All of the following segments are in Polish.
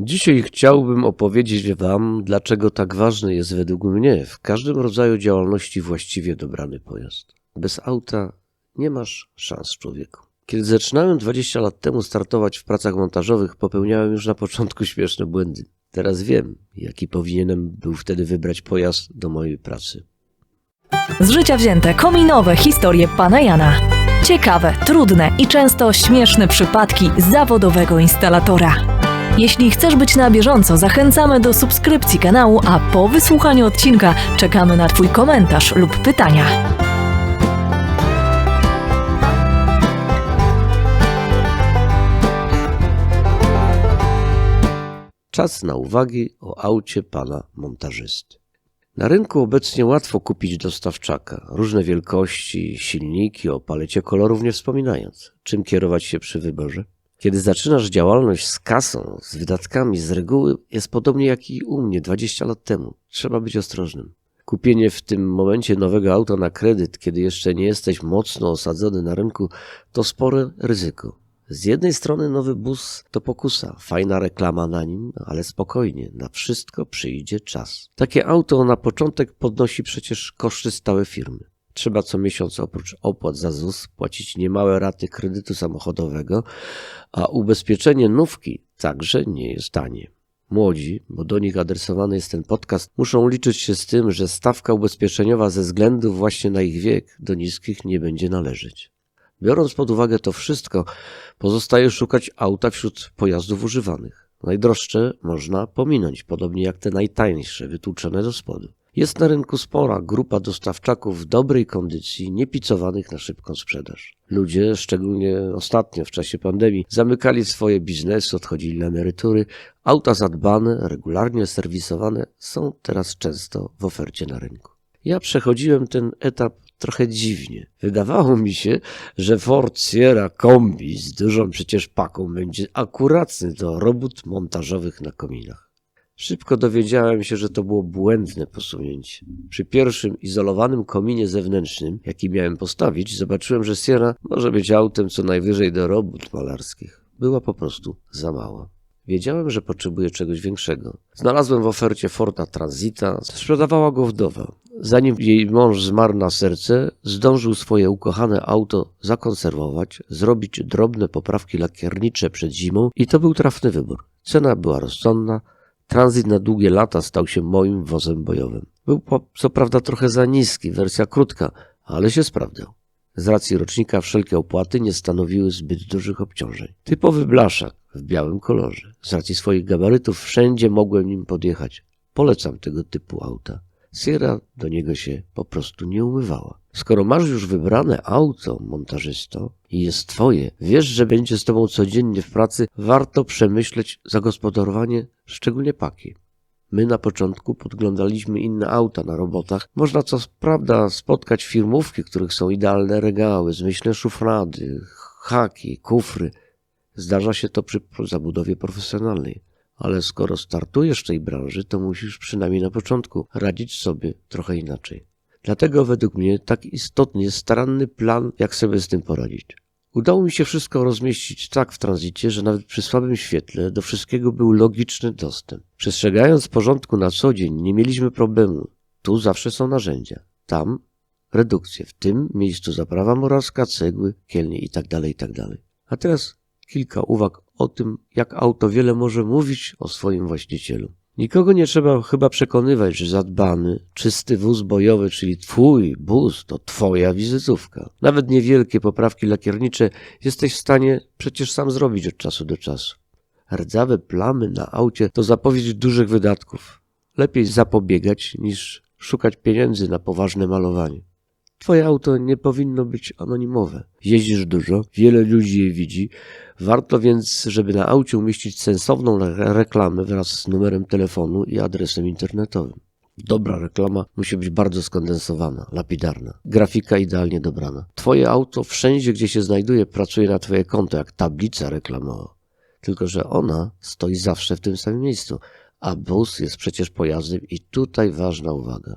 Dzisiaj chciałbym opowiedzieć Wam, dlaczego tak ważny jest według mnie w każdym rodzaju działalności właściwie dobrany pojazd. Bez auta nie masz szans, człowieku. Kiedy zaczynałem 20 lat temu startować w pracach montażowych, popełniałem już na początku śmieszne błędy. Teraz wiem, jaki powinienem był wtedy wybrać pojazd do mojej pracy. Z życia wzięte kominowe historie pana Jana. Ciekawe, trudne i często śmieszne przypadki zawodowego instalatora. Jeśli chcesz być na bieżąco, zachęcamy do subskrypcji kanału, a po wysłuchaniu odcinka czekamy na Twój komentarz lub pytania. Czas na uwagi o aucie pana montażysty. Na rynku obecnie łatwo kupić dostawczaka, różne wielkości, silniki, o palecie kolorów nie wspominając. Czym kierować się przy wyborze? Kiedy zaczynasz działalność z kasą, z wydatkami, z reguły jest podobnie jak i u mnie 20 lat temu. Trzeba być ostrożnym. Kupienie w tym momencie nowego auta na kredyt, kiedy jeszcze nie jesteś mocno osadzony na rynku, to spore ryzyko. Z jednej strony nowy bus to pokusa, fajna reklama na nim, ale spokojnie, na wszystko przyjdzie czas. Takie auto na początek podnosi przecież koszty stałe firmy. Trzeba co miesiąc oprócz opłat za ZUS płacić niemałe raty kredytu samochodowego, a ubezpieczenie nówki także nie jest tanie. Młodzi, bo do nich adresowany jest ten podcast, muszą liczyć się z tym, że stawka ubezpieczeniowa ze względu właśnie na ich wiek do niskich nie będzie należeć. Biorąc pod uwagę to wszystko, pozostaje szukać auta wśród pojazdów używanych. Najdroższe można pominąć, podobnie jak te najtańsze, wytłuczone do spodu. Jest na rynku spora grupa dostawczaków w dobrej kondycji, niepicowanych na szybką sprzedaż. Ludzie, szczególnie ostatnio w czasie pandemii, zamykali swoje biznesy, odchodzili na emerytury. Auta zadbane, regularnie serwisowane są teraz często w ofercie na rynku. Ja przechodziłem ten etap trochę dziwnie. Wydawało mi się, że Ford Sierra Kombi z dużą przecież paką będzie akuratny do robót montażowych na kominach. Szybko dowiedziałem się, że to było błędne posunięcie. Przy pierwszym izolowanym kominie zewnętrznym, jaki miałem postawić, zobaczyłem, że Sierra może być autem co najwyżej do robót malarskich. Była po prostu za mała. Wiedziałem, że potrzebuję czegoś większego. Znalazłem w ofercie Forda Transita, sprzedawała go wdowa. Zanim jej mąż zmarł na serce, zdążył swoje ukochane auto zakonserwować, zrobić drobne poprawki lakiernicze przed zimą i to był trafny wybór. Cena była rozsądna, transit na długie lata stał się moim wozem bojowym. Był co prawda trochę za niski, wersja krótka, ale się sprawdzał. Z racji rocznika wszelkie opłaty nie stanowiły zbyt dużych obciążeń. Typowy blaszak w białym kolorze. Z racji swoich gabarytów wszędzie mogłem nim podjechać. Polecam tego typu auta. Sierra do niego się po prostu nie umywała. Skoro masz już wybrane auto, montażysto, i jest twoje, wiesz, że będzie z tobą codziennie w pracy, warto przemyśleć zagospodarowanie, szczególnie paki. My na początku podglądaliśmy inne auta na robotach. Można co prawda spotkać firmówki, których są idealne regały, zmyślne szuflady, haki, kufry. Zdarza się to przy zabudowie profesjonalnej. Ale skoro startujesz w tej branży, to musisz przynajmniej na początku radzić sobie trochę inaczej. Dlatego według mnie tak istotny jest staranny plan, jak sobie z tym poradzić. Udało mi się wszystko rozmieścić tak w tranzycie, że nawet przy słabym świetle do wszystkiego był logiczny dostęp. Przestrzegając porządku na co dzień, nie mieliśmy problemu. Tu zawsze są narzędzia. Tam redukcje, w tym miejscu zaprawa moralska, cegły, kielnie itd., itd. A teraz kilka uwag o tym, jak auto wiele może mówić o swoim właścicielu. Nikogo nie trzeba chyba przekonywać, że zadbany, czysty wóz bojowy, czyli twój bus, to twoja wizytówka. Nawet niewielkie poprawki lakiernicze jesteś w stanie przecież sam zrobić od czasu do czasu. Rdzawe plamy na aucie to zapowiedź dużych wydatków. Lepiej zapobiegać niż szukać pieniędzy na poważne malowanie. Twoje auto nie powinno być anonimowe. Jeździsz dużo, wiele ludzi je widzi. Warto więc, żeby na aucie umieścić sensowną re- reklamę wraz z numerem telefonu i adresem internetowym. Dobra reklama musi być bardzo skondensowana, lapidarna. Grafika idealnie dobrana. Twoje auto wszędzie, gdzie się znajduje, pracuje na twoje konto, jak tablica reklamowa. Tylko, że ona stoi zawsze w tym samym miejscu, a bus jest przecież pojazdem i tutaj ważna uwaga.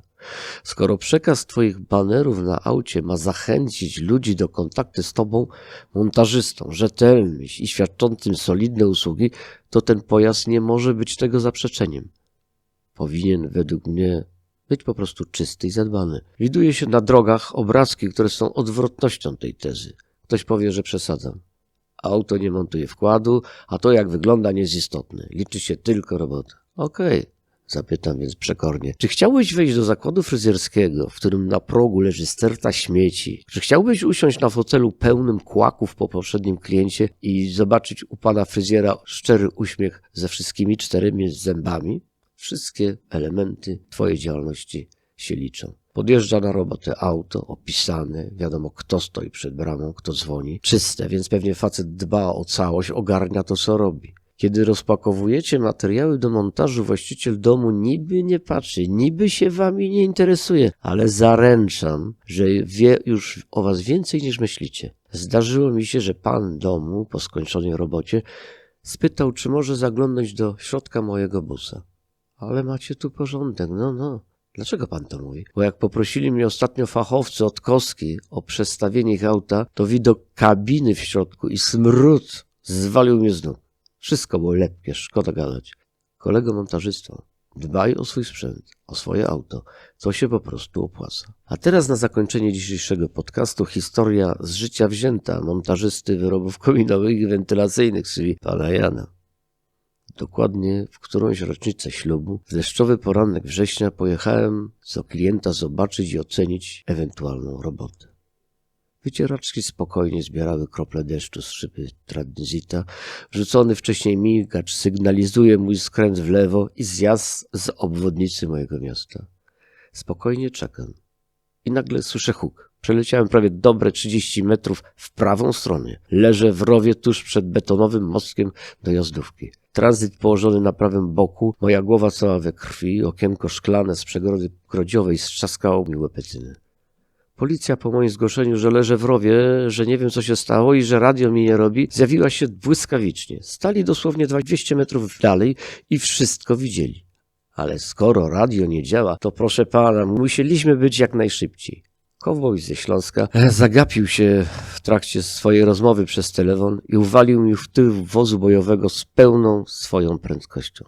Skoro przekaz twoich banerów na aucie ma zachęcić ludzi do kontaktu z tobą, montażystą, rzetelnym i świadczącym solidne usługi, to ten pojazd nie może być tego zaprzeczeniem. Powinien według mnie być po prostu czysty i zadbany. Widuje się na drogach obrazki, które są odwrotnością tej tezy. Ktoś powie, że przesadzam. Auto nie montuje wkładu, a to jak wygląda nie jest istotne. Liczy się tylko robota. Okej, zapytam więc przekornie. Czy chciałbyś wejść do zakładu fryzjerskiego, w którym na progu leży sterta śmieci? Czy chciałbyś usiąść na fotelu pełnym kłaków po poprzednim kliencie i zobaczyć u pana fryzjera szczery uśmiech ze wszystkimi czteremi zębami? Wszystkie elementy twojej działalności się liczą. Podjeżdża na robotę auto, opisane, wiadomo kto stoi przed bramą, kto dzwoni. Czyste, więc pewnie facet dba o całość, ogarnia to co robi. Kiedy rozpakowujecie materiały do montażu, właściciel domu niby nie patrzy, niby się wami nie interesuje, ale zaręczam, że wie już o was więcej niż myślicie. Zdarzyło mi się, że pan domu po skończonej robocie spytał, czy może zaglądnąć do środka mojego busa. Ale macie tu porządek, no, no. Dlaczego pan to mówi? Bo jak poprosili mnie ostatnio fachowcy od Koski o przestawienie ich auta, to widok kabiny w środku i smród zwalił mnie z nóg. Wszystko było lepkie, szkoda gadać. Kolego montażysto, dbaj o swój sprzęt, o swoje auto. To się po prostu opłaca. A teraz na zakończenie dzisiejszego podcastu historia z życia wzięta montażysty wyrobów kominowych i wentylacyjnych, czyli pana Jana. Dokładnie w którąś rocznicę ślubu, w deszczowy poranek września pojechałem co klienta zobaczyć i ocenić ewentualną robotę. Wycieraczki spokojnie zbierały krople deszczu z szyby tranzyta. Wrzucony wcześniej migacz sygnalizuje mój skręt w lewo i zjazd z obwodnicy mojego miasta. Spokojnie czekam. I nagle słyszę huk. Przeleciałem prawie dobre 30 metrów w prawą stronę. Leżę w rowie tuż przed betonowym mostkiem dojazdówki. Tranzyt położony na prawym boku, moja głowa cała we krwi, okienko szklane z przegrody grodziowej strzaskało mi łepetynę. Policja po moim zgłoszeniu, że leżę w rowie, że nie wiem co się stało i że radio mi nie robi, zjawiła się błyskawicznie. Stali dosłownie 200 metrów dalej i wszystko widzieli. Ale skoro radio nie działa, to proszę pana, musieliśmy być jak najszybciej. Kowboj ze Śląska zagapił się w trakcie swojej rozmowy przez telefon i uwalił mi w tył wozu bojowego z pełną swoją prędkością.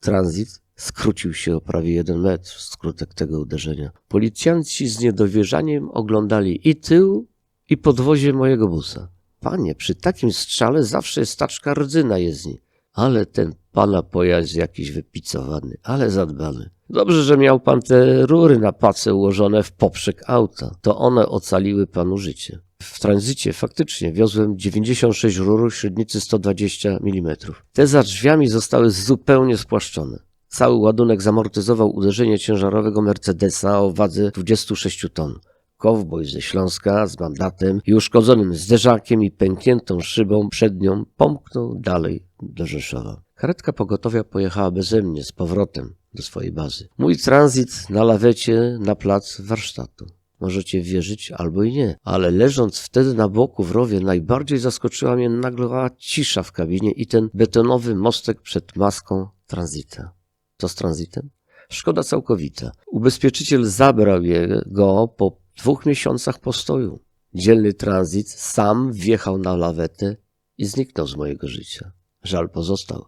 Tranzyt skrócił się o prawie jeden metr skrótek tego uderzenia. Policjanci z niedowierzaniem oglądali i tył, i podwozie mojego busa. Panie, przy takim strzale zawsze jest taczka rdzyna jezdni. Ale ten pana pojazd jakiś wypicowany, ale zadbany. Dobrze, że miał pan te rury na pace ułożone w poprzek auta. To one ocaliły panu życie. W tranzycie faktycznie wiozłem 96 rur średnicy 120 mm. Te za drzwiami zostały zupełnie spłaszczone. Cały ładunek zamortyzował uderzenie ciężarowego Mercedesa o wadze 26 ton. Kowboj ze Śląska z mandatem i uszkodzonym zderzakiem i pękniętą szybą przed nią pomknął dalej do Rzeszowa. Karetka pogotowia pojechała beze mnie z powrotem do swojej bazy. Mój tranzyt na lawecie na plac warsztatu. Możecie wierzyć albo i nie, ale leżąc wtedy na boku w rowie, najbardziej zaskoczyła mnie nagła cisza w kabinie i ten betonowy mostek przed maską tranzyta. Co z tranzytem? Szkoda całkowita. Ubezpieczyciel zabrał je go po dwóch miesiącach postoju. Dzielny tranzyt sam wjechał na lawetę i zniknął z mojego życia. Żal pozostał,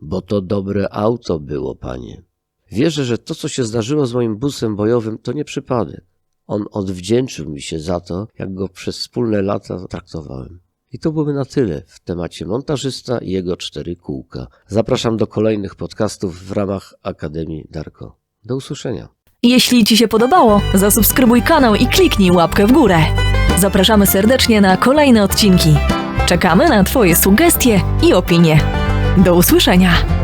bo to dobre auto było, panie. Wierzę, że to, co się zdarzyło z moim busem bojowym, to nie przypadek. On odwdzięczył mi się za to, jak go przez wspólne lata traktowałem. I to byłoby na tyle w temacie montażysta i jego cztery kółka. Zapraszam do kolejnych podcastów w ramach Akademii Darko. Do usłyszenia. Jeśli Ci się podobało, zasubskrybuj kanał i kliknij łapkę w górę. Zapraszamy serdecznie na kolejne odcinki. Czekamy na Twoje sugestie i opinie. Do usłyszenia!